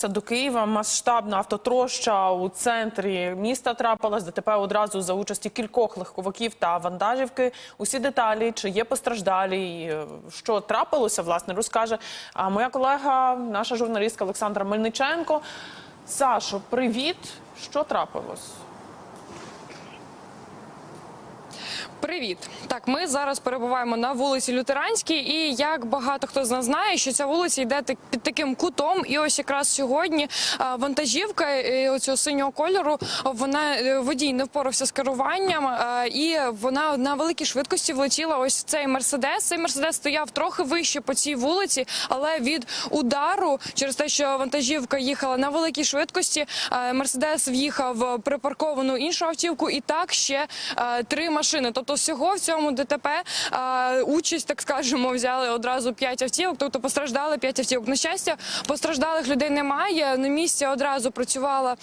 Це до Києва масштабна автотроща у центрі міста трапилась. ДТП одразу за участі кількох легковиків та вантажівки. Усі деталі, чи є постраждалі, е, що трапилося, власне, розкаже моя колега, наша журналістка Олександра Мельниченко. Сашо, привіт! Що трапилось? Привіт, так ми зараз перебуваємо на вулиці Лютеранській, і як багато хто з нас знає, що ця вулиця йде під таким кутом. І ось якраз сьогодні вантажівка е, оцього синього кольору. Вона е, водій не впорався з керуванням, і вона на великій швидкості влетіла. Ось в цей мерседес. Цей мерседес стояв трохи вище по цій вулиці, але від удару через те, що вантажівка їхала на великій швидкості, мерседес в'їхав припарковану іншу автівку, і так ще три машини. Тобто, всього в цьому ДТП участь, так скажемо, взяли одразу п'ять автівок. Тобто постраждали п'ять автівок. На щастя, постраждалих людей немає. На місці одразу працювала,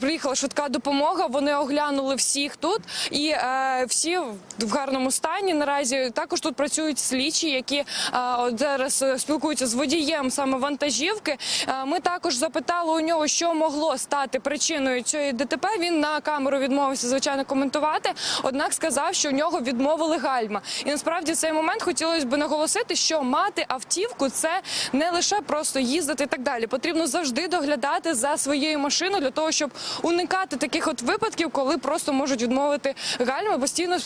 приїхала швидка допомога. Вони оглянули всіх тут, і е, всі в гарному стані. Наразі також тут працюють слідчі, які е, зараз спілкуються з водієм саме вантажівки. Е, Ми також запитали у нього, що могло стати причиною цієї ДТП. Він на камеру відмовився звичайно коментувати. Однак сказав, що у нього відмовили гальма. І насправді цей момент хотілося б наголосити, що мати автівку це не лише просто їздити і так далі. Потрібно завжди доглядати за своєю машиною для того, щоб уникати таких от випадків, коли просто можуть відмовити гальма. Постійно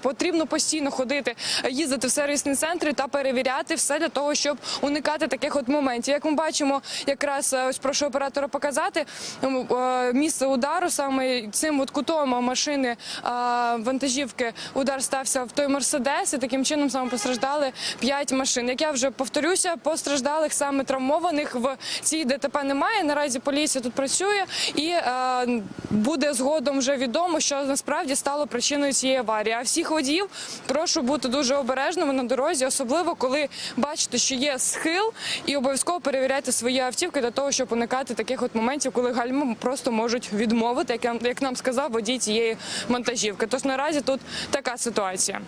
потрібно постійно ходити, їздити в сервісні центри та перевіряти все для того, щоб уникати таких от моментів. Як ми бачимо, якраз е, ось прошу оператора показати е, місце удару саме цим от кутом машини е, вантажівки. Удар стався в той мерседес, і таким чином саме постраждали п'ять машин. Як я вже повторюся, постраждалих саме травмованих в цій ДТП немає. Наразі поліція тут працює, і е, буде згодом вже відомо, що насправді стало причиною цієї аварії. А всіх водіїв прошу бути дуже обережними на дорозі, особливо коли бачите, що є схил, і обов'язково перевіряйте свої автівки для того, щоб уникати таких от моментів, коли гальма просто можуть відмовити, як, як нам сказав водій цієї вантажівки. Тож наразі тут така ситуація.